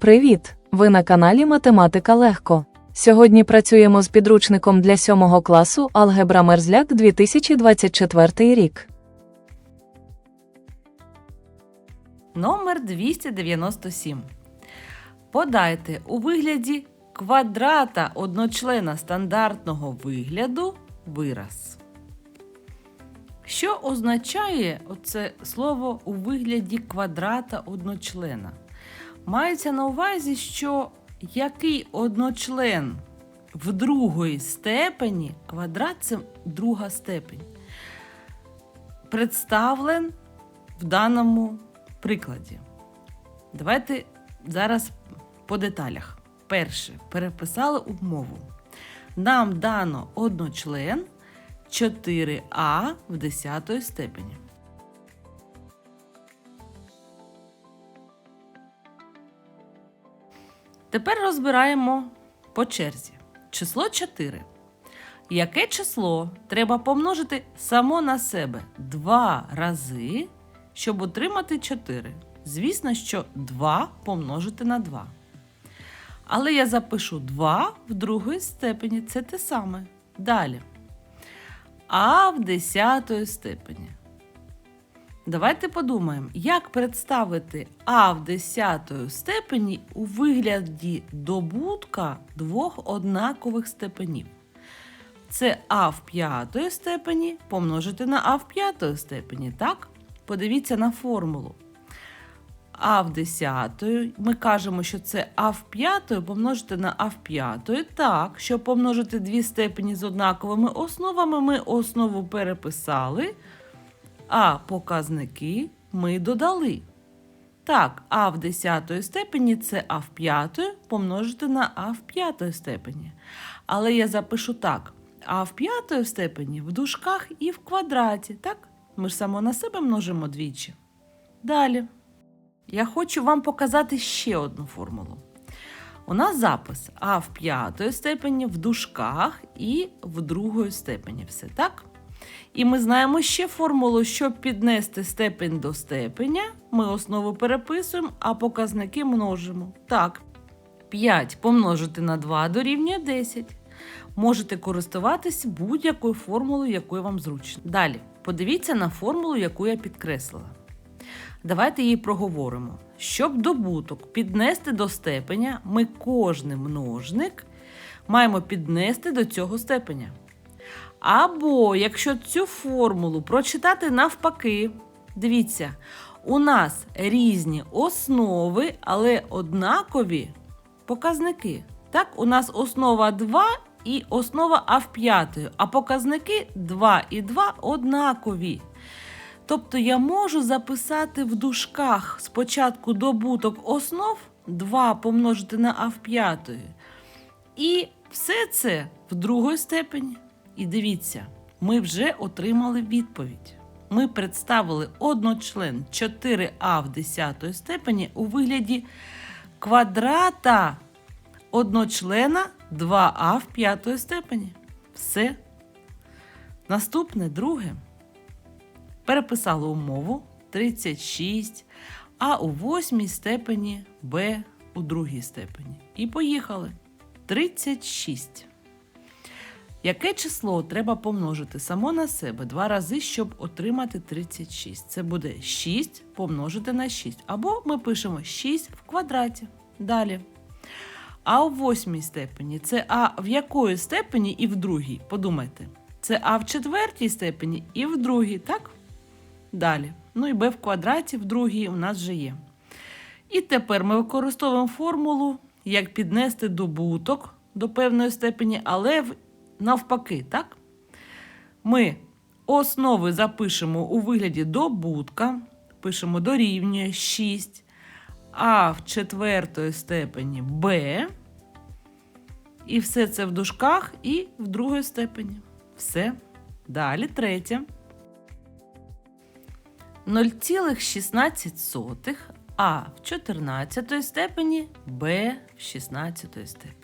Привіт! Ви на каналі Математика Легко. Сьогодні працюємо з підручником для 7 класу Алгебра Мерзляк 2024 рік. Номер 297. Подайте у вигляді квадрата одночлена стандартного вигляду вираз. Що означає оце слово у вигляді квадрата одночлена? Мається на увазі, що який одночлен в другої степені, квадрат це друга степень, представлен в даному прикладі. Давайте зараз по деталях. Перше, переписали умову. Нам дано одночлен 4а в 10 степені. Тепер розбираємо по черзі. Число 4. Яке число треба помножити само на себе два рази, щоб отримати 4? Звісно, що 2 помножити на 2. Але я запишу 2 в другій степені. Це те саме. Далі. А в десятої степені. Давайте подумаємо, як представити А в десятої степені у вигляді добутка двох однакових степенів. Це А в п'ятої степені помножити на А в п'ятої степені, так? Подивіться на формулу. А в десятої ми кажемо, що це А в п'ятої помножити на А в п'ятої. Так, щоб помножити дві степені з однаковими основами, ми основу переписали, а показники ми додали. Так, А в десятої степені це А в п'ятої помножити на А в п'ятої степені. Але я запишу так: А в п'ятої степені в дужках і в квадраті. Так? Ми ж само на себе множимо двічі. Далі. Я хочу вам показати ще одну формулу. У нас запис А в п'ятої степені в дужках і в другої степені. Все так? І ми знаємо ще формулу, щоб піднести степень до степеня, ми основу переписуємо, а показники множимо. Так, 5 помножити на 2 дорівнює 10. Можете користуватись будь-якою формулою, якою вам зручно. Далі, подивіться на формулу, яку я підкреслила. Давайте її проговоримо. Щоб добуток піднести до степеня, ми кожний множник маємо піднести до цього степеня. Або якщо цю формулу прочитати навпаки, дивіться, у нас різні основи, але однакові показники. Так, у нас основа 2 і основа А в п'ятої, а показники 2 і 2 однакові. Тобто я можу записати в дужках спочатку добуток основ 2 помножити на А в п'ятої. І все це в другій степені. І дивіться, ми вже отримали відповідь. Ми представили одночлен 4а в 10 степені у вигляді квадрата одночлена 2а в 5 степені. Все. Наступне друге. Переписали умову 36, а у восьмій степені b у другій степені. І поїхали. 36. Яке число треба помножити само на себе два рази, щоб отримати 36? Це буде 6 помножити на 6. Або ми пишемо 6 в квадраті. Далі. А у восьмій степені це А в якої степені і в другій? Подумайте. Це А в четвертій степені і в другій, так? Далі. Ну і b в квадраті в другій у нас вже є. І тепер ми використовуємо формулу, як піднести добуток до певної степені, але в навпаки, так? Ми основи запишемо у вигляді добутка, пишемо дорівнює 6, а в четвертої степені b. І все це в дужках і в другій степені. Все. Далі третє. 0,16 а в 14 степені, b в 16 степені.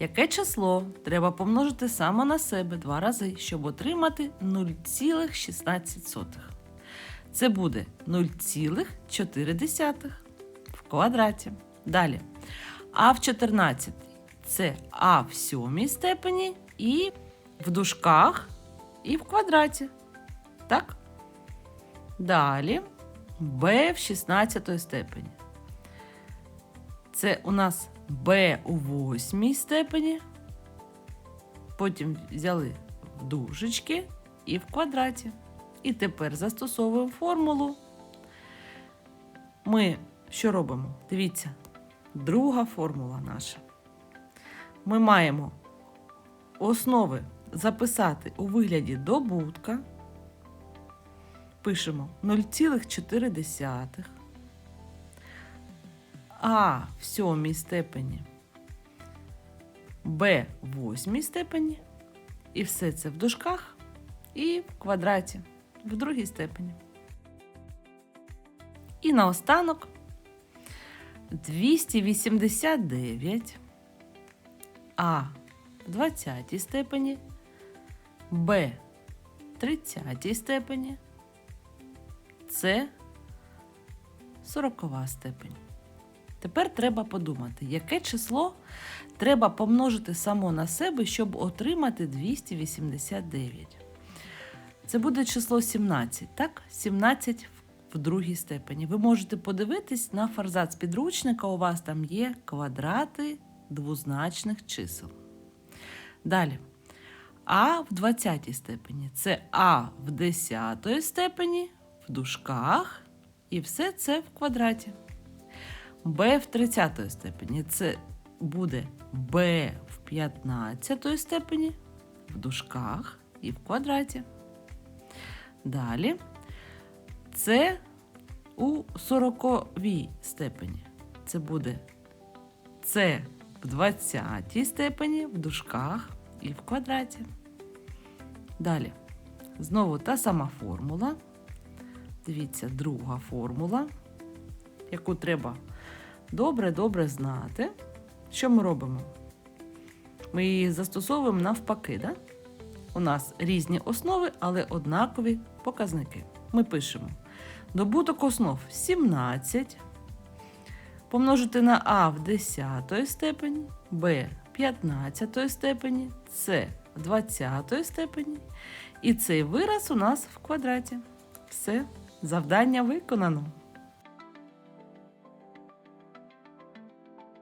Яке число треба помножити саме на себе два рази, щоб отримати 0,16? Це буде 0,4 в квадраті. Далі. А в 14 це А в сьомій степені і в дужках, і в квадраті. Так? Далі Б в 16 степені. Це у нас Б у восьмій степені. Потім взяли в дужечки і в квадраті. І тепер застосовуємо формулу. Ми що робимо? Дивіться, друга формула наша. Ми маємо основи записати у вигляді добутка. Пишемо 0,4. А в сьомій степені, Б в восьмій степені. І все це в дужках і в квадраті в другій степені. І наостанок 289 А в 20 степені, Б в 30 степені, С 40 степень. Тепер треба подумати, яке число треба помножити само на себе, щоб отримати 289. Це буде число 17, так? 17 в другій степені. Ви можете подивитись на форзац підручника, у вас там є квадрати двозначних чисел. Далі. А в 20 степені це А в 10 степені, в дужках, і все це в квадраті. Б в 30 степені це буде Б в 15 степені, в дужках і в квадраті. Далі це у 40 степені. Це буде С в 20 степені, в дужках і в квадраті. Далі. Знову та сама формула. Дивіться, друга формула, яку треба добре-добре знати. Що ми робимо? Ми її застосовуємо навпаки. Да? У нас різні основи, але однакові показники. Ми пишемо добуток основ 17. Помножити на А в 10 степені, Б в 15 степені, С в 20 степені. І цей вираз у нас в квадраті. Все, завдання виконано.